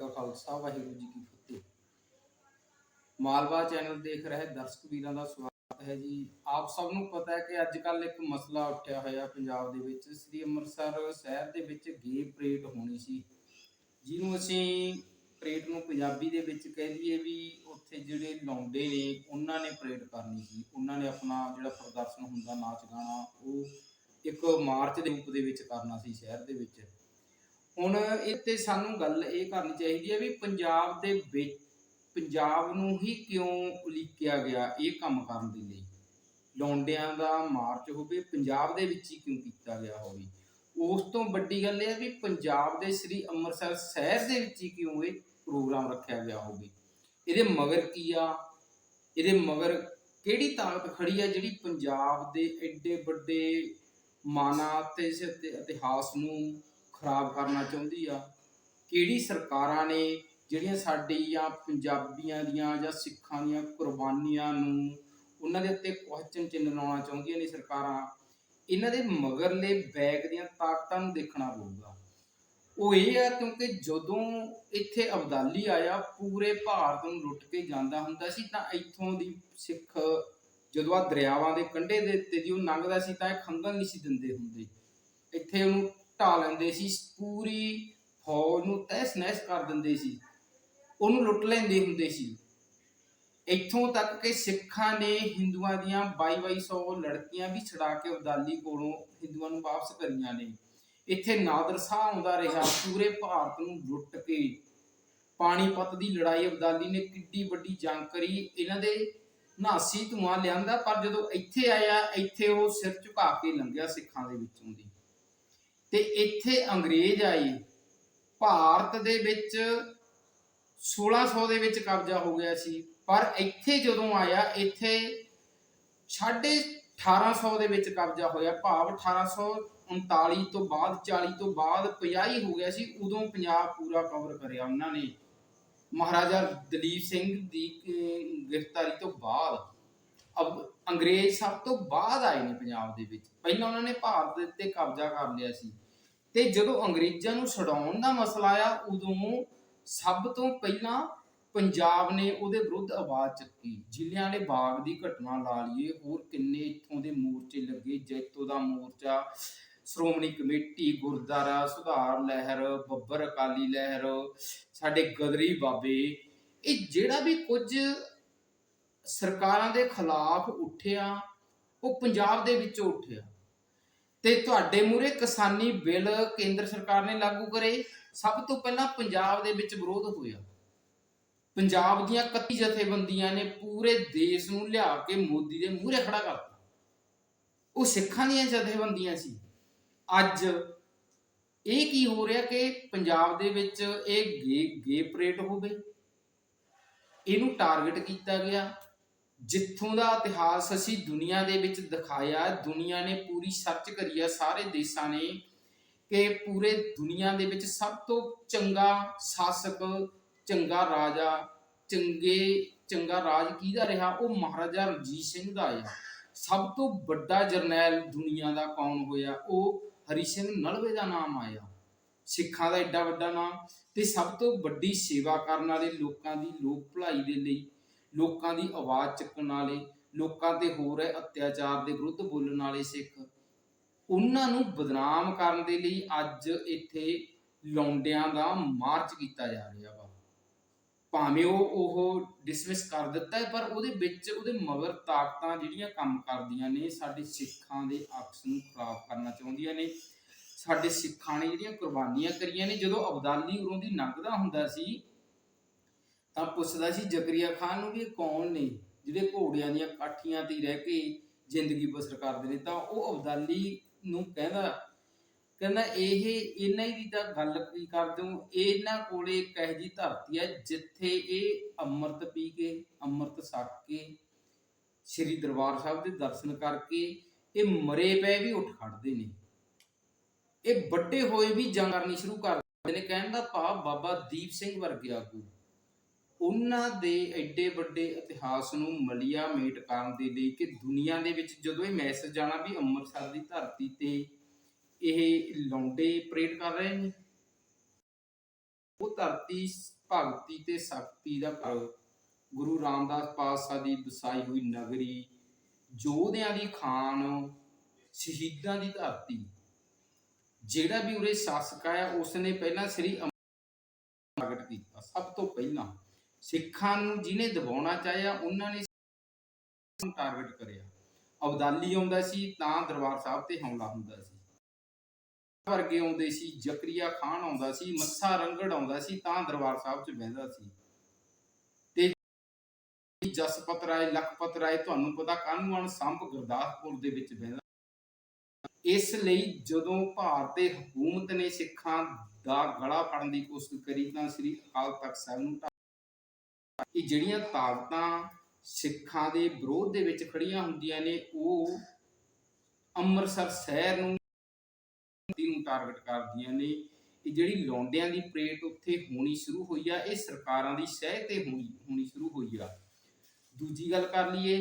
ਕਾ ਖਾਲਸਾ, ਵਾਹਿਗੁਰੂ ਜੀ ਕੀ ਫਤਿਹ। ਮਾਲਵਾ ਚੈਨਲ ਦੇਖ ਰਹੇ ਦਰਸ਼ਕ ਵੀਰਾਂ ਦਾ ਸਵਾਗਤ ਹੈ ਜੀ। ਆਪ ਸਭ ਨੂੰ ਪਤਾ ਹੈ ਕਿ ਅੱਜ ਕੱਲ ਇੱਕ ਮਸਲਾ ਉੱਠਿਆ ਹੋਇਆ ਪੰਜਾਬ ਦੇ ਵਿੱਚ। ਸ੍ਰੀ ਅੰਮ੍ਰਿਤਸਰ ਸ਼ਹਿਰ ਦੇ ਵਿੱਚ ਗੇ ਪਰੇਡ ਹੋਣੀ ਸੀ। ਜਿਹਨੂੰ ਅਸੀਂ ਪਰੇਡ ਨੂੰ ਪੰਜਾਬੀ ਦੇ ਵਿੱਚ ਕਹਿ ਲਈਏ ਵੀ ਉੱਥੇ ਜਿਹੜੇ ਲਾਉਂਦੇ ਨੇ, ਉਹਨਾਂ ਨੇ ਪਰੇਡ ਕਰਨੀ ਸੀ। ਉਹਨਾਂ ਨੇ ਆਪਣਾ ਜਿਹੜਾ ਪ੍ਰਦਰਸ਼ਨ ਹੁੰਦਾ ਨਾਚ ਗਾਣਾ ਉਹ ਇੱਕ ਮਾਰਚ ਦੇ ਰੂਪ ਦੇ ਵਿੱਚ ਕਰਨਾ ਸੀ ਸ਼ਹਿਰ ਦੇ ਵਿੱਚ। ਹੁਣ ਇੱਥੇ ਸਾਨੂੰ ਗੱਲ ਇਹ ਕਰਨੀ ਚਾਹੀਦੀ ਹੈ ਵੀ ਪੰਜਾਬ ਦੇ ਵਿੱਚ, ਪੰਜਾਬ ਨੂੰ ਹੀ ਕਿਉਂ ਉਲੀਕਿਆ ਗਿਆ ਇਹ ਕੰਮ ਕਰਨ ਦੇ ਲਈ? ਲੌਂਡਿਆਂ ਦਾ ਮਾਰਚ ਹੋਵੇ, ਪੰਜਾਬ ਦੇ ਵਿੱਚ ਹੀ ਕਿਉਂ ਕੀਤਾ ਗਿਆ ਹੋਵੇ? ਉਸ ਤੋਂ ਵੱਡੀ ਗੱਲ ਇਹ ਹੈ ਵੀ ਪੰਜਾਬ ਦੇ ਸ੍ਰੀ ਅੰਮ੍ਰਿਤਸਰ ਸ਼ਹਿਰ ਦੇ ਵਿੱਚ ਹੀ ਕਿਉਂ ਇਹ ਪ੍ਰੋਗਰਾਮ ਰੱਖਿਆ ਗਿਆ ਹੋਵੇ? ਇਹਦੇ ਮਗਰ ਕੀ ਆ? ਇਹਦੇ ਮਗਰ ਕਿਹੜੀ ਤਾਕਤ ਖੜੀ ਆ ਜਿਹੜੀ ਪੰਜਾਬ ਦੇ ਐਡੇ ਵੱਡੇ ਮਾਨਾ ਤੇ ਇਤਿਹਾਸ ਨੂੰ ਖਰਾਬ ਕਰਨਾ ਚਾਹੁੰਦੀ ਆ? ਕਿਹੜੀ ਸਰਕਾਰਾਂ ਨੇ ਜਿਹੜੀਆਂ ਸਾਡੀਆਂ ਪੰਜਾਬੀਆਂ ਦੀਆਂ ਜਾਂ ਸਿੱਖਾਂ ਦੀਆਂ ਕੁਰਬਾਨੀਆਂ ਨੂੰ ਉਹਨਾਂ ਦੇ ਉੱਤੇ ਕੁਐਸਚਨ ਚਿੰਨ੍ਹ ਲਾਉਣਾ ਚਾਹੁੰਦੀਆਂ ਨੇ ਸਰਕਾਰਾਂ? ਇਹਨਾਂ ਦੇ ਮਗਰਲੇ ਬੈਗ ਦੀਆਂ ਤਾਕਤਾਂ ਨੂੰ ਦੇਖਣਾ ਪਊਗਾ। ਉਹ ਇਹ ਆ ਕਿਉਂਕਿ ਜਦੋਂ ਇੱਥੇ ਅਬਦਾਲੀ ਆਇਆ, ਪੂਰੇ ਭਾਰਤ ਨੂੰ ਲੁੱਟ ਕੇ ਜਾਂਦਾ ਹੁੰਦਾ ਸੀ, ਤਾਂ ਇੱਥੋਂ ਦੀ ਸਿੱਖ ਜਦੋਂ ਆ ਦਰਿਆਵਾਂ ਦੇ ਕੰਢੇ ਦੇ ਉੱਤੇ ਦੀ ਉਹ ਲੰਘਦਾ ਸੀ, ਤਾਂ ਇਹ ਖੰਗਲ ਨਹੀਂ ਸੀ ਦਿੰਦੇ ਹੁੰਦੇ। ਇੱਥੇ ਉਹਨੂੰ ਢਾ ਲੈਂਦੇ ਸੀ, ਪੂਰੀ ਫੌਜ ਨੂੰ ਤਹਿਸ ਨਹਿਸ ਕਰ ਦਿੰਦੇ ਸੀ। ਉਹਨੂੰ ਲੁੱਟ ਲੈਂਦੇ ਹੁੰਦੇ ਸੀ। ਇੱਥੋਂ ਤੱਕ ਕਿ ਸਿੱਖਾਂ ਨੇ ਹਿੰਦੂਆਂ ਦੀਆਂ 2200 ਲੜਕੀਆਂ ਵੀ ਛਡਾ ਕੇ ਅਬਦਾਲੀ ਕੋਲੋਂ ਹਿੰਦੂਆਂ ਨੂੰ ਵਾਪਸ ਕਰੀਆਂ ਨੇ। ਇੱਥੇ ਨਾਦਰ ਸ਼ਾਹ ਆਉਂਦਾ ਰਿਹਾ, ਪੂਰੇ ਭਾਰਤ ਨੂੰ ਲੁੱਟ ਕੇ। ਪਾਣੀਪਤ ਦੀ ਲੜਾਈ ਅਬਦਾਲੀ ਨੇ ਕਿੱਡੀ ਵੱਡੀ ਜੰਗ ਕਰੀ। ਇਹਨਾਂ ਦੇ ਨਾਸੀ ਧੂਆਂ ਲਿਆਂਦਾ, ਪਰ ਜਦੋਂ ਇੱਥੇ ਆਇਆ, ਇੱਥੇ ਉਹ ਸਿਰ ਝੁਕਾ ਕੇ ਲੰਘਿਆ ਸਿੱਖਾਂ ਦੇ ਵਿੱਚੋਂ ਦੀ। ਤੇ ਇੱਥੇ ਅੰਗਰੇਜ਼ ਆਏ ਭਾਰਤ ਦੇ ਵਿੱਚ 1600 ਦੇ ਵਿੱਚ ਕਬਜ਼ਾ ਹੋ ਗਿਆ ਸੀ। ਪਰ ਇੱਥੇ ਜਦੋਂ ਆਇਆ, ਇੱਥੇ ਸਾਢੇ 1800 ਦੇ ਵਿੱਚ ਕਬਜ਼ਾ ਹੋਇਆ। ਭਾਵ 1839 ਤੋਂ ਬਾਅਦ 40 ਤੋਂ ਬਾਅਦ 50 ਹੋ ਗਿਆ ਸੀ। ਉਦੋਂ ਪੰਜਾਬ ਪੂਰਾ ਕਵਰ ਕਰਿਆ ਉਹਨਾਂ ਨੇ। ਮਹਾਰਾਜਾ ਦਲੀਪ ਸਿੰਘ ਦੀ ਗ੍ਰਿਫਤਾਰੀ ਤੋਂ ਬਾਅਦ। ਅਬ ਅੰਗਰੇਜ਼ ਸਭ ਤੋਂ ਬਾਅਦ ਆਏ ਨੇ ਪੰਜਾਬ ਦੇ ਵਿੱਚ। ਪਹਿਲਾਂ ਉਹਨਾਂ ਨੇ ਭਾਰਤ ਦੇ ਉੱਤੇ ਕਬਜ਼ਾ ਕਰ ਲਿਆ ਸੀ। ਤੇ ਜਦੋਂ ਅੰਗਰੇਜ਼ਾਂ ਨੂੰ ਛਡਾਉਣ ਦਾ ਮਸਲਾ ਆਇਆ, ਉਦੋਂ ਸਭ ਤੋਂ ਪਹਿਲਾਂ ਪੰਜਾਬ ਨੇ ਉਹਦੇ ਵਿਰੁੱਧ ਆਵਾਜ਼ ਚੱਕੀ। ਜ਼ਿਲ੍ਹਿਆਂ ਵਾਲੇ ਬਾਗ ਦੀ ਘਟਨਾ ਲਾ ਲਈਏ, ਹੋਰ ਕਿੰਨੇ ਇੱਥੋਂ ਦੇ ਮੋਰਚੇ ਲੱਗੇ? ਜੈਤੋ ਦਾ ਮੋਰਚਾ, ਸ਼੍ਰੋਮਣੀ ਕਮੇਟੀ ਗੁਰਦਾਰਾ ਸੁਧਾਰ ਲਹਿਰ, ਬੱਬਰ ਅਕਾਲੀ ਲਹਿਰ, ਸਾਡੇ ਗਦਰੀ ਬਾਬੇ। ਇਹ ਜਿਹੜਾ ਵੀ ਕੁਝ ਸਰਕਾਰਾਂ ਦੇ ਖਿਲਾਫ ਉੱਠਿਆ, ਉਹ ਪੰਜਾਬ ਦੇ ਵਿੱਚੋਂ ਉੱਠਿਆ। ਤੇ ਤੁਹਾਡੇ ਮੂਰੇ ਕਿਸਾਨੀ ਬਿੱਲ ਕੇਂਦਰ ਸਰਕਾਰ ਨੇ ਲਾਗੂ ਕਰੇ, ਸਭ ਤੋਂ ਪਹਿਲਾਂ ਪੰਜਾਬ ਦੇ ਵਿੱਚ ਵਿਰੋਧ ਹੋਇਆ। ਪੰਜਾਬ ਦੀਆਂ 31 ਜਥੇਬੰਦੀਆਂ ਨੇ ਪੂਰੇ ਦੇਸ਼ ਨੂੰ ਲਿਆ ਕੇ ਮੋਦੀ ਦੇ ਮੂਹਰੇ ਖੜਾ ਕਰਤਾ ਉਹ ਸਿੱਖਾਂ ਦੀਆਂ ਜਥੇਬੰਦੀਆਂ ਸੀ। ਅੱਜ ਇਹ ਕੀ ਹੋ ਰਿਹਾ ਕਿ ਪੰਜਾਬ ਦੇ ਵਿੱਚ ਇਹ ਗੇ ਗੇ ਪਰੇਡ ਹੋਵੇ ਇਹਨੂੰ ਟਾਰਗੇਟ ਕੀਤਾ ਗਿਆ। ਜਿੱਥੋਂ ਦਾ ਇਤਿਹਾਸ ਅਸੀਂ ਦੁਨੀਆ ਦੇ ਵਿੱਚ ਦਿਖਾਇਆ, ਦੁਨੀਆ ਨੇ ਪੂਰੀ ਸਰਚ ਕਰੀ ਆ, ਸਾਰੇ ਦੇਸ਼ਾਂ ਨੇ ਕਿ ਪੂਰੇ ਦੁਨੀਆ ਦੇ ਵਿੱਚ ਸਭ ਤੋਂ ਚੰਗਾ ਸ਼ਾਸਕ, ਚੰਗਾ ਰਾਜਾ, ਚੰਗੇ, ਚੰਗਾ ਰਾਜ ਕਿਹਦਾ ਰਿਹਾ? ਉਹ ਮਹਾਰਾਜਾ ਰਣਜੀਤ ਸਿੰਘ ਦਾ ਆ। ਸਭ ਤੋਂ ਵੱਡਾ ਜਰਨੈਲ ਦੁਨੀਆ ਦਾ ਕੌਣ ਹੋਇਆ? ਉਹ ਹਰੀ ਸਿੰਘ ਨਲਵੇ ਦਾ ਨਾਮ ਆਇਆ। ਸਿੱਖਾਂ ਦਾ ਐਡਾ ਵੱਡਾ ਨਾਮ ਤੇ ਸਭ ਤੋਂ ਵੱਡੀ ਸੇਵਾ ਕਰਨ ਵਾਲੇ ਲੋਕਾਂ ਦੀ ਲੋਕ ਭਲਾਈ ਦੇ ਲਈ ਲੋਕਾਂ ਦੀ ਆਵਾਜ਼ ਚੱਕਣ ਵਾਲੇ, ਲੋਕਾਂ ਤੇ ਹੋ ਰਹੇ ਅਤਿਆਚਾਰ ਦੇ ਵਿਰੁੱਧ ਬੋਲਣ ਵਾਲੇ ਸਿੱਖ। ਉਹਨਾਂ ਨੂੰ ਬਦਨਾਮ ਕਰਨ ਦੇ ਲਈ ਅੱਜ ਇੱਥੇ ਲੌਂਡਿਆਂ ਦਾ ਮਾਰਚ ਕੀਤਾ ਜਾ ਰਿਹਾ ਵਾ। ਭਾਵੇਂ ਉਹ ਉਹ ਡਿਸਮਿਸ ਕਰ ਦਿੱਤਾ ਹੈ, ਪਰ ਉਹਦੇ ਵਿੱਚ ਉਹਦੇ ਮਗਰ ਤਾਕਤਾਂ ਜਿਹੜੀਆਂ ਕੰਮ ਕਰਦੀਆਂ ਨੇ, ਸਾਡੇ ਸਿੱਖਾਂ ਦੇ ਅਕਸ ਨੂੰ ਖਰਾਬ ਕਰਨਾ ਚਾਹੁੰਦੀਆਂ ਨੇ। ਸਾਡੇ ਸਿੱਖਾਂ ਨੇ ਜਿਹੜੀਆਂ ਕੁਰਬਾਨੀਆਂ ਕਰੀਆਂ ਨੇ, ਜਦੋਂ ਅਬਦਾਲੀ ਉਰੋਂ ਦੀ ਲੰਘਦਾ ਹੁੰਦਾ ਸੀ ਤਾਂ ਪੁੱਛਦਾ ਸੀ ਜ਼ਕਰੀਆ ਖਾਨ ਨੂੰ ਵੀ ਕੌਣ ਨੇ? ਜਿਹੜੇ ਘੋੜਿਆਂ ਦੀਆਂ ਕਾਠੀਆਂ ਤੇ ਰਹਿ ਕੇ ਜ਼ਿੰਦਗੀ ਬਸਰ ਕਰਦੇ ਨੇ, ਤਾਂ ਉਹ ਅਬਦਾਲੀ ਨੂੰ ਕਹਿੰਦਾ ਕਹਿੰਦਾ ਇਹ ਇਹਨਾਂ ਦੀ ਤਾਂ ਗੱਲ ਕੀ ਕਰਦੇ ਹੋ? ਇਹਨਾਂ ਕੋਲੇ ਇੱਕ ਇਹੋ ਜਿਹੀ ਧਰਤੀ ਹੈ ਜਿੱਥੇ ਇਹ ਅੰਮ੍ਰਿਤ ਪੀ ਕੇ, ਅੰਮ੍ਰਿਤ ਛਕ ਕੇ, ਸ੍ਰੀ ਦਰਬਾਰ ਸਾਹਿਬ ਦੇ ਦਰਸ਼ਨ ਕਰਕੇ ਇਹ ਮਰੇ ਪਏ ਵੀ ਉੱਠ ਖੜਦੇ ਨੇ। ਇਹ ਵੱਡੇ ਹੋਏ ਵੀ ਜੰਗ ਕਰਨੀ ਸ਼ੁਰੂ ਕਰ ਦਿੰਦੇ ਨੇ, ਕਹਿਣ ਦਾ ਭਾਵ ਬਾਬਾ ਦੀਪ ਸਿੰਘ ਵਰਗੇ ਆਗੂ। ਉਹਨਾਂ ਦੇ ਐਡੇ ਵੱਡੇ ਇਤਿਹਾਸ ਨੂੰ ਮਲੀਆ ਮੇਟ ਕਰਨ ਦੇ ਲਈ ਕਿ ਦੁਨੀਆ ਦੇ ਵਿੱਚ ਜਦੋਂ ਇਹ ਮੈਸੇਜ ਜਾਣਾ ਵੀ ਅੰਮ੍ਰਿਤਸਰ ਦੀ ਧਰਤੀ ਤੇ ਇਹ ਲੌਂਡੇ ਪਰੇਡ ਕਰ ਰਹੇ ਨੇ, ਉਹ ਧਰਤੀ ਭਗਤੀ ਤੇ ਸ਼ਕਤੀ ਦਾ ਘਰ, ਗੁਰੂ ਰਾਮਦਾਸ ਪਾਤਸ਼ਾਹ ਦੀ ਵਸਾਈ ਹੋਈ ਨਗਰੀ, ਯੋਧਿਆਂ ਦੀ ਖਾਨ, ਸ਼ਹੀਦਾਂ ਦੀ ਧਰਤੀ। ਜਿਹੜਾ ਵੀ ਉਰੇ ਸ਼ਾਸਕ ਆਇਆ, ਉਸਨੇ ਪਹਿਲਾਂ ਸ੍ਰੀ ਅੰਮ੍ਰਿਤਸਰ ਪ੍ਰਗਟ ਕੀਤਾ, ਸਭ ਤੋਂ ਪਹਿਲਾਂ। ਸਿੱਖਾਂ ਨੂੰ ਜਿਹਨੇ ਦਬਾਉਣਾ ਚਾਹਿਆ, ਉਹਨਾਂ ਨੇ ਟਾਰਗੇਟ ਕਰਿਆ। ਅਬਦਾਲੀ ਆਉਂਦਾ ਸੀ, ਤਾਂ ਦਰਬਾਰ ਸਾਹਿਬ ਤੇ ਹਮਲਾ ਹੁੰਦਾ ਸੀ। ਵਰਗੇ ਆਉਂਦੇ ਸੀ, ਜ਼ਕਰੀਆ ਖਾਨ ਆਉਂਦਾ ਸੀ, ਮੱਥਾ ਰੰਗੜ ਆਉਂਦਾ ਸੀ, ਤਾਂ ਦਰਬਾਰ ਸਾਹਿਬ 'ਚ ਬਹਿੰਦਾ ਸੀ। ਤੇ ਜਸਪਤ ਰਾਏ, ਲਖਪਤ ਰਾਏ, ਤੁਹਾਨੂੰ ਪਤਾ ਕਾਨੂੰਨ ਸੰਭ ਗੁਰਦਾਸਪੁਰ ਦੇ ਵਿੱਚ ਬਹਿੰਦਾ ਇਸ ਲਈ ਜਦੋਂ ਭਾਰਤ ਤੇ ਹਕੂਮਤ ਨੇ ਸਿੱਖਾਂ ਦਾ ਗਲਾ ਫੜਨ ਦੀ ਕੋਸ਼ਿਸ਼ ਕਰੀ, ਤਾਂ ਸ੍ਰੀ ਅਕਾਲ ਤਖਤ ਸਾਹਿਬ ਨੂੰ ਇਹ ਜਿਹੜੀਆਂ ਤਾਕਤਾਂ ਸਿੱਖਾਂ ਦੇ ਵਿਰੋਧ ਦੇ ਵਿੱਚ ਖੜੀਆਂ ਹੁੰਦੀਆਂ ਨੇ, ਉਹ ਅੰਮ੍ਰਿਤਸਰ ਸ਼ਹਿਰ ਨੂੰ ਨੂੰ ਟਾਰਗੇਟ ਕਰਦੀਆਂ ਨੇ। ਇਹ ਜਿਹੜੀ ਲੌਂਡਿਆਂ ਦੀ ਪਰੇਡ ਉੱਥੇ ਹੋਣੀ ਸ਼ੁਰੂ ਹੋਈ ਆ, ਇਹ ਸਰਕਾਰਾਂ ਦੀ ਸਹਿ ਤੇ ਹੋਣੀ ਹੋਣੀ ਸ਼ੁਰੂ ਹੋਈ ਆ। ਦੂਜੀ ਗੱਲ ਕਰ ਲਈਏ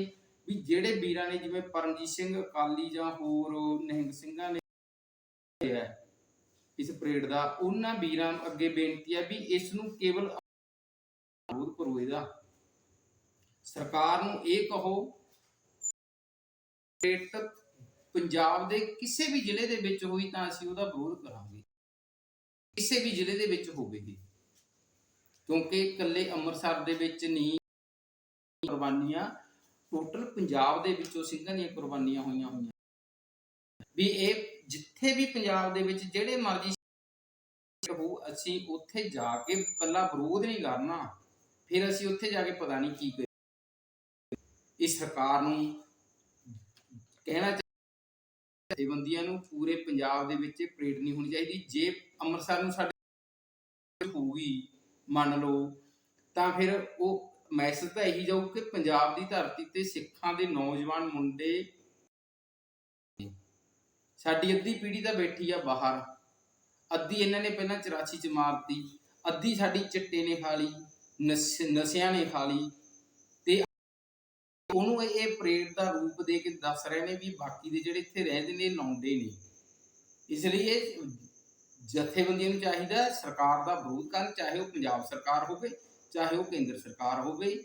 ਵੀ ਜਿਹੜੇ ਵੀਰਾਂ ਨੇ, ਜਿਵੇਂ ਪਰਮਜੀਤ ਸਿੰਘ ਅਕਾਲੀ ਜਾਂ ਹੋਰ ਨਿਹੰਗ ਸਿੰਘਾਂ ਨੇ ਇਸ ਪਰੇਡ ਦਾ, ਉਹਨਾਂ ਵੀਰਾਂ ਨੂੰ ਅੱਗੇ ਬੇਨਤੀ ਹੈ ਵੀ ਇਸ ਨੂੰ ਕੇਵਲ ਵਿਰੋਧ ਕਰੋ ਇਹਦਾ। ਸਰਕਾਰ ਨੂੰ ਇਹ ਕਹੋ ਪਰੇਡ ਪੰਜਾਬ ਦੇ ਕਿਸੇ ਵੀ ਜ਼ਿਲ੍ਹੇ ਦੇ ਵਿੱਚ ਹੋਈ ਤਾਂ ਅਸੀਂ ਉਹਦਾ ਵਿਰੋਧ ਕਰਾਂਗੇ। ਕਿਸੇ ਵੀ ਜ਼ਿਲ੍ਹੇ ਦੇ ਵਿੱਚ ਹੋਵੇਗੀ। ਕਿਉਂਕਿ ਇਕੱਲੇ ਅੰਮ੍ਰਿਤਸਰ ਦੇ ਵਿੱਚ ਨਹੀਂ, ਕੁਰਬਾਨੀਆਂ ਟੋਟਲ ਪੰਜਾਬ ਦੇ ਵਿੱਚੋਂ ਸਿੰਘਾਂ ਦੀਆਂ ਕੁਰਬਾਨੀਆਂ ਹੋਈਆਂ ਹੋਈਆਂ। ਵੀ ਇਹ ਜਿੱਥੇ ਵੀ ਪੰਜਾਬ ਦੇ ਵਿੱਚ ਜਿਹੜੇ ਮਰਜ਼ੀ ਹੋ, ਅਸੀਂ ਉੱਥੇ ਜਾ ਕੇ ਇਕੱਲਾ ਵਿਰੋਧ ਨਹੀਂ ਕਰਨਾ ਫਿਰ ਅਸੀਂ ਉੱਥੇ ਜਾ ਕੇ ਪਤਾ ਨਹੀਂ ਕੀ ਕਰੀਏ ਇਸ ਸਰਕਾਰ ਨੂੰ ਕਹਿਣਾ ਜਥੇਬੰਦੀਆਂ ਨੂੰ ਪੂਰੇ ਪੰਜਾਬ ਦੇ ਵਿੱਚ ਪਰੇਡ ਨਹੀਂ ਹੋਣੀ ਚਾਹੀਦੀ। ਜੇ ਅੰਮ੍ਰਿਤਸਰ ਨੂੰ ਸਾਡੇ ਹੋਊਗੀ, ਮੰਨ ਲਓ, ਤਾਂ ਫਿਰ ਉਹ ਮੈਸੇਜ ਤਾਂ ਇਹੀ ਜਾਊ ਕਿ ਪੰਜਾਬ ਦੀ ਧਰਤੀ ਤੇ ਸਿੱਖਾਂ ਦੇ ਨੌਜਵਾਨ ਮੁੰਡੇ ਸਾਡੀ ਅੱਧੀ ਪੀੜ੍ਹੀ ਤਾਂ ਬੈਠੀ ਆ ਬਾਹਰ। ਅੱਧੀ ਇਹਨਾਂ ਨੇ ਪਹਿਲਾਂ 84 ਚ ਮਾਰਤੀ, ਅੱਧੀ ਸਾਡੀ ਚਿੱਟੇ ਨੇ ਖਾ ਲਈ। ਨਸ਼ਿਆਂ ਨੇ ਖਾ ਲਈ ਤੇ ਉਹਨੂੰ ਇਹ- ਇਹ ਦਾ ਰੂਪ ਦੇ ਕੇ ਦੱਸ ਰਹੇ ਨੇ ਵੀ ਬਾਕੀ ਦੇ ਜਿਹੜੇ ਇੱਥੇ ਰਹਿੰਦੇ ਨੇ ਲਾਉਂਦੇ ਨੇ ਇਸ ਲਈ ਇਹ ਜਥੇਬੰਦੀਆਂ ਨੂੰ ਚਾਹੀਦਾ ਸਰਕਾਰ ਦਾ ਵਿਰੋਧ ਕਰਨ, ਚਾਹੇ ਉਹ ਪੰਜਾਬ ਸਰਕਾਰ ਹੋਵੇ, ਚਾਹੇ ਉਹ ਕੇਂਦਰ ਸਰਕਾਰ ਹੋਵੇ।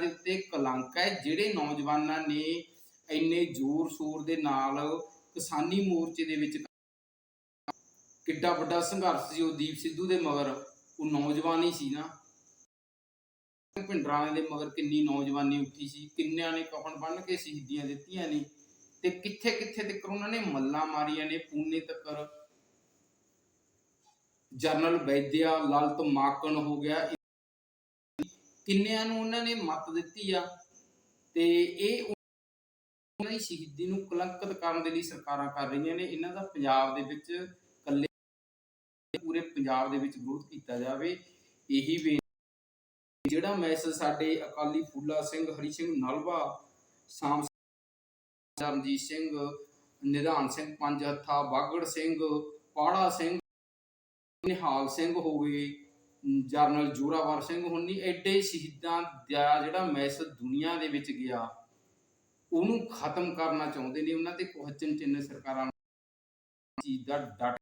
ਦੇ ਉੱਤੇ ਕਲੰਕ ਹੈ, ਜਿਹੜੇ ਨੌਜਵਾਨਾਂ ਨੇ ਇੰਨੇ ਜ਼ੋਰ ਸ਼ੋਰ ਦੇ ਨਾਲ ਕਿਸਾਨੀ ਮੋਰਚੇ ਦੇ ਵਿੱਚ ਕਿੱਡਾ ਵੱਡਾ ਸੰਘਰਸ਼ ਸੀ ਉਹ ਦੀਪ ਸਿੱਧੂ ਦੇ ਮਗਰ, ਉਹ ਨੌਜਵਾਨ ਹੀ ਸੀ ਨਾ। ਭਿੰਡਰਾਂ ਦੇ ਮਗਰ ਕਿੰਨੀ ਨੌਜਵਾਨੀ ਉੱਠੀ ਸੀ, ਕਿੰਨਿਆਂ ਨੇ ਕਫਨ ਬੰਨ ਕੇ ਸ਼ਹੀਦੀਆਂ ਦਿੱਤੀਆਂ ਨੇ, ਤੇ ਕਿੱਥੇ ਕਿੱਥੇ ਤੱਕ ਉਹਨਾਂ ਨੇ ਮੱਲਾਂ ਮਾਰੀਆਂ ਨੇ, ਪੂਨੇ ਤੱਕ ਜਰਨਲ ਵੈਦਿਆ ਲਲਤ ਮਾਕਣ ਹੋ ਗਿਆ, ਕਿੰਨਿਆਂ ਨੂੰ ਉਹਨਾਂ ਨੇ ਮਤ ਦਿੱਤੀ ਆ, ਤੇ ਇਹ ਉਹਨਾਂ ਦੀ ਸ਼ਹੀਦੀ ਨੂੰ ਕਲੰਕਿਤ ਕਰਨ ਦੇ ਲਈ ਸਰਕਾਰਾਂ ਕਰ ਰਹੀਆਂ ਨੇ, ਇਹਨਾਂ ਦਾ ਪੰਜਾਬ ਦੇ ਵਿੱਚ ਕੱਲੇ ਪੂਰੇ ਪੰਜਾਬ ਦੇ ਵਿੱਚ ਵਿਰੋਧ ਕੀਤਾ ਜਾਵੇ, ਇਹੀ ਜਿਹੜਾ ਮੈਸੇਜ ਸਾਡੇ ਅਕਾਲੀ ਫੂਲਾ ਸਿੰਘ, ਹਰੀ ਸਿੰਘ ਨਲਵਾ, ਸਾਮ ਚਰਨਜੀਤ ਸਿੰਘ, ਨਿਧਾਨ ਸਿੰਘ ਪੰਜ ਹੱਥਾ ਬਾਗੜ ਸਿੰਘ, ਪਾੜਾ ਸਿੰਘ, ਨਿਹਾਲ ਸਿੰਘ ਹੋ ਗਏ, ਜਰਨਲ ਜੋਰਾਵਰ ਸਿੰਘ ਹੁੰਨੀ, ਐਡੇ ਸ਼ਹੀਦਾਂ ਦਾ ਜਿਹੜਾ ਮੈਸੇਜ ਦੁਨੀਆ ਦੇ ਵਿੱਚ ਗਿਆ, ਉਹਨੂੰ ਖਤਮ ਕਰਨਾ ਚਾਹੁੰਦੇ ਨੇ ਉਹਨਾਂ ਤੇ ਕੁਹਚਨ ਚਿੰਨ ਸਰਕਾਰਾਂ ਚੀਜ਼ ਦਾ ਡਟ